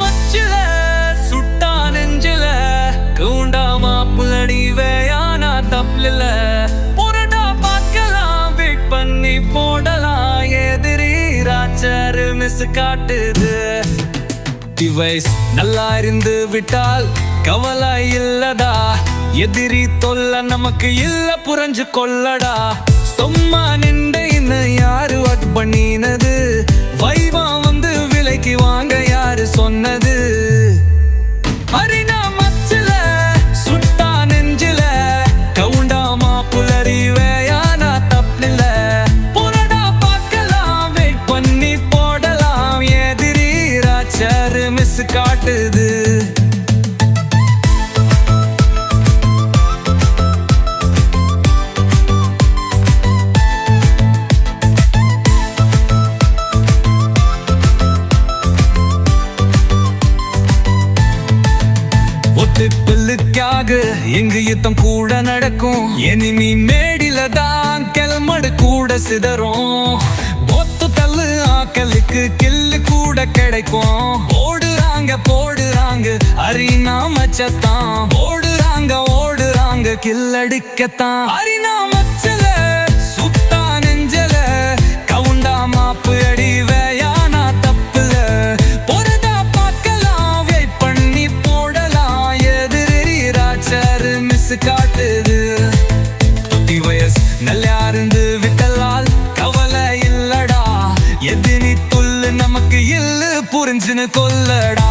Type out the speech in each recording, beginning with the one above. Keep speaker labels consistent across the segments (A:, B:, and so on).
A: மச்சில சுட்டா நெஞ்சில கூண்டா மாப்புலடி வேயானா தப்பில்ல புரடா பார்க்கலாம் வெயிட் பண்ணி போடலாம். எதிரி ராச்சரு மிஸ் காட்டுது. டிவைஸ் நல்லா இருந்து விட்டால் கவலை இல்லடா. எதிரி தொல்ல நமக்கு இல்ல புரிஞ்சு கொள்ளடா. சும்மா நின்று இன்னும் யாரு ஒர்க் பண்ணினது? ராச்சர் மிஸ் காட்டுது. ஒத்து பில்லுக்காக எங்க யுத்தம் கூட நடக்கும். எனிமி மேடில தான் கிளமடு கூட சிதறும். மக்களுக்கு கில்லு கூட கிடைக்கும். ஓடுறாங்க போடுறாங்க அரினா மச்சத்தான். ஓடுறாங்க ஓடுறாங்க கில்லடிக்கத்தான். அரினா புரிஞ்சுன்னு கொல்லடா.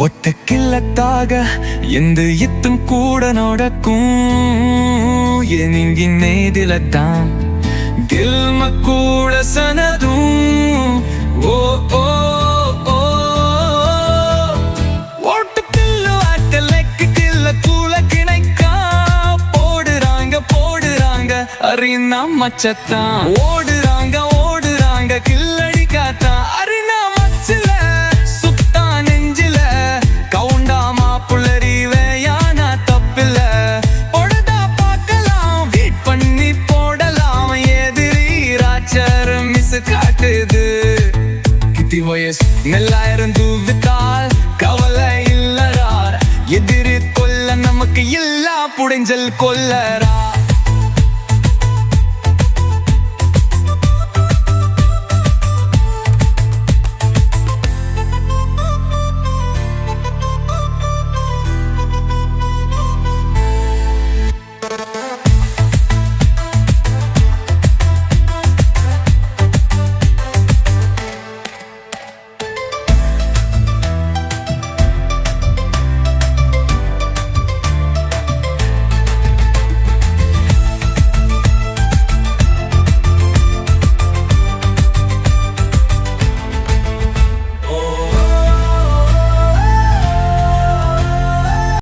A: ஒட்டக்கில்லத்தாக எந்த இத்தும் கூட நடக்கும். எனிங்கின் நேதிலத்தான் தில்ம கூட சனதும். ஓ ஓ அறிந்தாம் மச்சத்தான் ஓ காட்டுது கித்தி வயசு. நல்லா இருந்து கவலை இல்லடா எதிரி கொல்ல நமக்கு எல்லா புடைஞ்சல் கொல்லரா